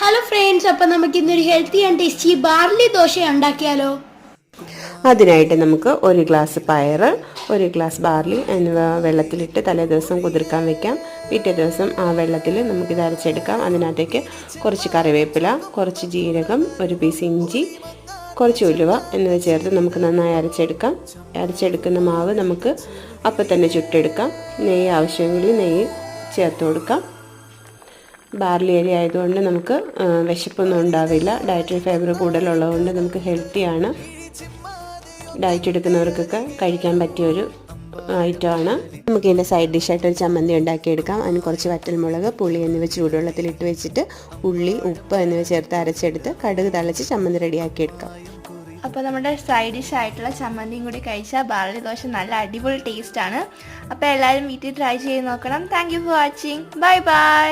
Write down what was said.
Hello friends അപ്പൊ നമുക്ക് ഇന്നൊരു healthy and tasty barley dosa ഉണ്ടാക്കിയാലോ? അതിനായിട്ട് നമുക്ക് ഒരു ഗ്ലാസ് പയർ ഒരു ഗ്ലാസ് ബാർലി എന്നിവ വെള്ളത്തിലിട്ട് തലേ ദിവസം കുതിർക്കാൻ വെക്കാം. പിറ്റേ ദിവസം ആ വെള്ളത്തിൽ നമുക്കിത് അരച്ചെടുക്കാം. അതിനകത്തേക്ക് കുറച്ച് കറിവേപ്പില കുറച്ച് ജീരകം ഒരു പീസ് ഇഞ്ചി കുറച്ച് ഉലുവ എന്നിവ ചേർത്ത് നമുക്ക് നന്നായി അരച്ചെടുക്കാം. അരച്ചെടുക്കുന്ന മാവ് നമുക്ക് അപ്പം തന്നെ ചുട്ടെടുക്കാം. നെയ്യ് ആവശ്യമെങ്കിൽ നെയ്യ് ചേർത്ത് കൊടുക്കാം. ബാർലി അരി ആയതുകൊണ്ട് നമുക്ക് വിശപ്പൊന്നും ഉണ്ടാവില്ല. ഡയറ്ററി ഫൈബർ കൂടുതലുള്ളതുകൊണ്ട് നമുക്ക് ഹെൽത്തിയാണ് ഡയറ്റ് എടുക്കുന്നവർക്കൊക്കെ കഴിക്കാൻ പറ്റിയൊരു ഐറ്റമാണ് നമുക്ക് ഇതിന്റെ സൈഡ് ഡിഷായിട്ട് ഒരു ചമ്മന്തി ഉണ്ടാക്കിയെടുക്കാം. അതിന് കുറച്ച് വറ്റൽമുളക് പുളി എന്നിവ ചൂടുവെള്ളത്തിലിട്ട് വെച്ചിട്ട് ഉള്ളി ഉപ്പ് എന്നിവ ചേർത്ത് അരച്ചെടുത്ത് കടുക് തളിച്ച് ചമ്മന്തി റെഡിയാക്കിയെടുക്കാം. അപ്പോൾ നമ്മുടെ സൈഡ് ഡിഷ് ആയിട്ടുള്ള ചമ്മന്തിയും കൂടി കഴിച്ചാൽ ബാർലി ദോശ നല്ല അടിപൊളി ടേസ്റ്റ് ആണ്. അപ്പോൾ എല്ലാവരും വീട്ടിൽ ട്രൈ ചെയ്ത് നോക്കണം. Thank for watching bye bye